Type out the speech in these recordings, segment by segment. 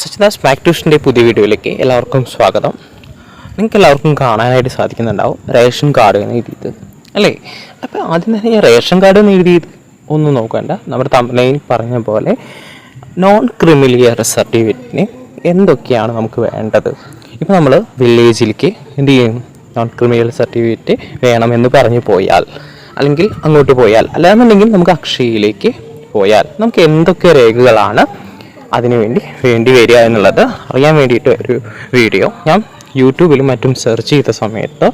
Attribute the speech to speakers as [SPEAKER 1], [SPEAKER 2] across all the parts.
[SPEAKER 1] സച്ചിദാസ് Mac ട്യൂഷന്റെ പുതിയ വീഡിയോയിലേക്ക് എല്ലാവർക്കും സ്വാഗതം. നിങ്ങൾക്ക് എല്ലാവർക്കും കാണാനായിട്ട് സാധിക്കുന്നുണ്ടാവും റേഷൻ കാർഡ് എന്ന് എഴുതിയത്. അല്ലേ? അപ്പോൾ ആദ്യം തന്നെ ഞാൻ റേഷൻ കാർഡ് എന്ന് എഴുതിയത് ഒന്നും നോക്കണ്ട. നമ്മുടെ തമ്പനയിൽ പറഞ്ഞ പോലെ നോൺ ക്രിമിലിയർ സർട്ടിഫിക്കറ്റിന് എന്തൊക്കെയാണ് നമുക്ക് വേണ്ടത്? ഇപ്പോൾ നമ്മൾ വില്ലേജിലേക്ക് എന്ത് ചെയ്യും? നോൺ ക്രിമിനൽ സർട്ടിഫിക്കറ്റ് വേണമെന്ന് പറഞ്ഞു പോയാൽ അല്ലെങ്കിൽ അങ്ങോട്ട് പോയാൽ അല്ലാന്നുണ്ടെങ്കിൽ നമുക്ക് അക്ഷയയിലേക്ക് പോയാൽ നമുക്ക് എന്തൊക്കെ രേഖകളാണ് അതിനു വേണ്ടി വേണ്ടി വരിക എന്നുള്ളത് അറിയാൻ വേണ്ടിയിട്ട് ഒരു വീഡിയോ. ഞാൻ യൂട്യൂബിലും മറ്റും സെർച്ച് ചെയ്ത സമയത്ത്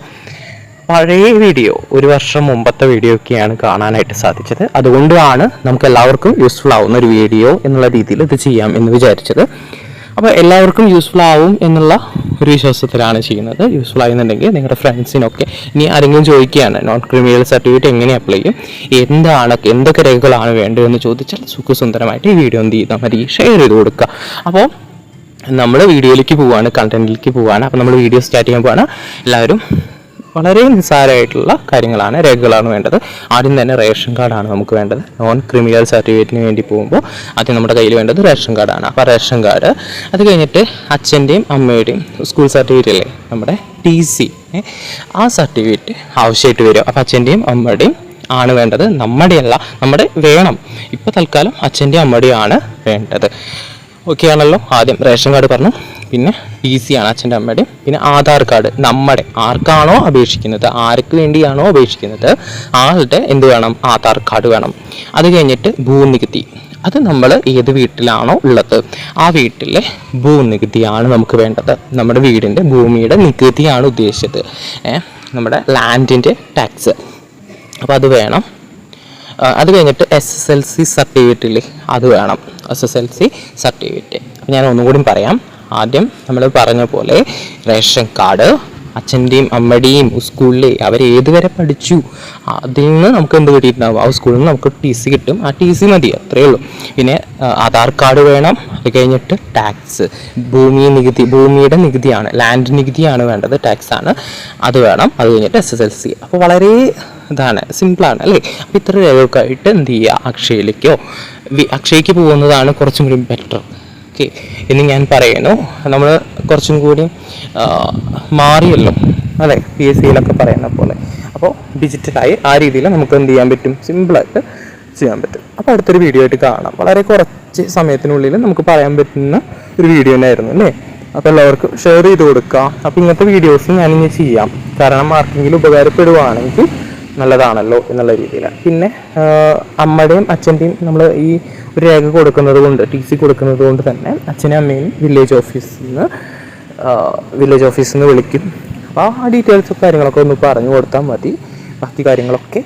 [SPEAKER 1] പഴയ വീഡിയോ ഒരു വർഷം മുമ്പത്തെ വീഡിയോ ഒക്കെയാണ് കാണാനായിട്ട് സാധിച്ചത്. അതുകൊണ്ടാണ് നമുക്ക് എല്ലാവർക്കും യൂസ്ഫുൾ ആവുന്ന ഒരു വീഡിയോ എന്നുള്ള രീതിയിൽ ഇത് ചെയ്യാം എന്ന് വിചാരിച്ചത്. അപ്പോൾ എല്ലാവർക്കും യൂസ്ഫുൾ ആവും എന്നുള്ള ഒരു വിശ്വാസത്തിലാണ് ചെയ്യുന്നത്. യൂസ്ഫുൾ ആകുന്നുണ്ടെങ്കിൽ നിങ്ങളുടെ ഫ്രണ്ട്സിനൊക്കെ ഇനി ആരെങ്കിലും ചോദിക്കുകയാണ് നോൺ ക്രിമിനൽ സർട്ടിഫിക്കറ്റ് എങ്ങനെ അപ്ലൈ ചെയ്യും എന്താണ് എന്തൊക്കെ രേഖകളാണ് വേണ്ടതെന്ന് ചോദിച്ചാൽ സുഖസുന്ദരമായിട്ട് ഈ വീഡിയോ എന്ത് ചെയ്താൽ മതി ഷെയർ ചെയ്ത് കൊടുക്കുക. അപ്പോൾ നമ്മൾ വീഡിയോയിലേക്ക് പോവുകയാണ് കണ്ടന്റിലേക്ക് പോവുകയാണ് അപ്പോൾ നമ്മൾ വീഡിയോ സ്റ്റാർട്ട് ചെയ്യാൻ പോവാണ്. എല്ലാവരും വളരെ നിസ്സാരമായിട്ടുള്ള കാര്യങ്ങളാണ് രേഖകളാണ് വേണ്ടത്. ആദ്യം തന്നെ റേഷൻ കാർഡാണ് നമുക്ക് വേണ്ടത്. നോൺ ക്രിമിനൽ സർട്ടിഫിക്കറ്റിന് വേണ്ടി പോകുമ്പോൾ ആദ്യം നമ്മുടെ കയ്യിൽ വേണ്ടത് റേഷൻ കാർഡാണ്. അപ്പോൾ റേഷൻ കാർഡ് അത് കഴിഞ്ഞിട്ട് അച്ഛന്റെയും അമ്മയുടെയും സ്കൂൾ സർട്ടിഫിക്കറ്റ് അല്ലേ നമ്മുടെ ടി സി ആ സർട്ടിഫിക്കറ്റ് ആവശ്യമായിട്ട് വരും. അപ്പോൾ അച്ഛന്റെയും അമ്മയുടെയും ആണ് വേണ്ടത്. നമ്മുടെയല്ല നമ്മുടെ വേണം. ഇപ്പോൾ തൽക്കാലം അച്ഛന്റെയും അമ്മയുടെയും ആണ് വേണ്ടത്. ഓക്കെ ആണല്ലോ? ആദ്യം റേഷൻ കാർഡ് പറഞ്ഞു. പിന്നെ ആണ് അച്ഛന്റെ അമ്മയുടെ പിന്നെ ആധാർ കാർഡ് നമ്മുടെ ആർക്കാണോ അപേക്ഷിക്കുന്നത് ആർക്ക് വേണ്ടിയാണോ അപേക്ഷിക്കുന്നത് ആളുടെ എന്ത് വേണം ആധാർ കാർഡ് വേണം. അത് കഴിഞ്ഞിട്ട് ഭൂനികുതി. അത് നമ്മൾ ഏത് വീട്ടിലാണോ ഉള്ളത് ആ വീട്ടിലെ ഭൂനികുതിയാണ് നമുക്ക് വേണ്ടത്. നമ്മുടെ വീടിന്റെ ഭൂമിയുടെ നികുതിയാണ് ഉദ്ദേശിച്ചത്. നമ്മുടെ ലാൻഡിന്റെ ടാക്സ്. അപ്പോൾ അത് വേണം. അത് കഴിഞ്ഞിട്ട് എസ് എസ് എൽ സി സർട്ടിഫിക്കറ്റിൽ അത് വേണം. S S L C certificate. ഞാൻ ഒന്നുകൂടി പറയാം. ആദ്യം നമ്മൾ പറഞ്ഞ പോലെ റേഷൻ കാർഡ് അച്ഛന്റെയും അമ്മയുടെയും സ്കൂളിലെ അവർ ഏതുവരെ പഠിച്ചു? അതിൽ നിന്ന് നമുക്ക് എന്ത് കിട്ടിയിട്ടുണ്ടാവും? ആ സ്കൂളിൽ നിന്ന് നമുക്ക് ടി സി കിട്ടും. ആ ടി സി മതി അത്രയേ ഉള്ളൂ. പിന്നെ ആധാർ കാർഡ് വേണം. അത് കഴിഞ്ഞിട്ട് ടാക്സ് ഭൂമി നികുതി ഭൂമിയുടെ നികുതിയാണ് ലാൻഡ് നികുതിയാണ് വേണ്ടത്. ടാക്സ് ആണ്. അത് വേണം. അത് കഴിഞ്ഞിട്ട് എസ് എസ് എൽ സി അപ്പോൾ വളരെ ഇതാണ് സിമ്പിളാണ് അല്ലേ? അപ്പോൾ ഇത്ര രേഖക്കായിട്ട് എന്ത് ചെയ്യുക? അക്ഷയയിലേക്കോ? അക്ഷയയ്ക്ക് പോകുന്നതാണ് കുറച്ചും കൂടി ബെറ്റർ ഓക്കെ. എന്ന് ഞാൻ പറയുന്നു. നമ്മൾ കുറച്ചും കൂടി മാറിയല്ലോ. അതെ പി എസ് സിയിലൊക്കെ പറയുന്ന പോലെ. അപ്പോൾ ഡിജിറ്റലായി ആ രീതിയിൽ നമുക്ക് എന്ത് ചെയ്യാൻ പറ്റും? സിമ്പിളായിട്ട് ചെയ്യാൻ പറ്റും. അപ്പോൾ അടുത്തൊരു വീഡിയോ ആയിട്ട് കാണാം. വളരെ കുറച്ച് സമയത്തിനുള്ളിൽ നമുക്ക് പറയാൻ പറ്റുന്ന ഒരു വീഡിയോ തന്നെയായിരുന്നു അല്ലേ? അപ്പോൾ എല്ലാവർക്കും ഷെയർ ചെയ്ത് കൊടുക്കുക അപ്പോൾ ഇങ്ങനത്തെ വീഡിയോസ് ഞാനിങ്ങനെ ചെയ്യാം. കാരണം ആർക്കെങ്കിലും ഉപകാരപ്പെടുവാണെങ്കിൽ നല്ലതാണല്ലോ എന്നുള്ള രീതിയിലാണ് പിന്നെ അമ്മയുടെയും അച്ഛന്റെയും നമ്മൾ ഈ ഒരു രേഖ കൊടുക്കുന്നത് കൊണ്ട് ടി സി കൊടുക്കുന്നത് കൊണ്ട് തന്നെ അച്ഛനും അമ്മയും വില്ലേജ് ഓഫീസിൽ നിന്ന് വില്ലേജ് ഓഫീസിൽ നിന്ന് വിളിക്കും. അപ്പോൾ ആ ഡീറ്റെയിൽസും കാര്യങ്ങളൊക്കെ ഒന്ന് പറഞ്ഞു കൊടുത്താൽ മതി. ബാക്കി കാര്യങ്ങളൊക്കെ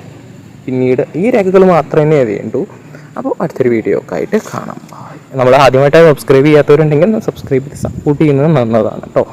[SPEAKER 1] പിന്നീട് ഈ രേഖകൾ മാത്രമേ വേണ്ടൂ. അപ്പോൾ അടുത്തൊരു വീഡിയോ ഒക്കെ ആയിട്ട് കാണാം. നമ്മൾ ആദ്യമായിട്ട് സബ്സ്ക്രൈബ് ചെയ്യാത്തവരുണ്ടെങ്കിൽ സബ്സ്ക്രൈബ് ചെയ്ത് സപ്പോർട്ട് ചെയ്യുന്നത് നല്ലതാണ് കേട്ടോ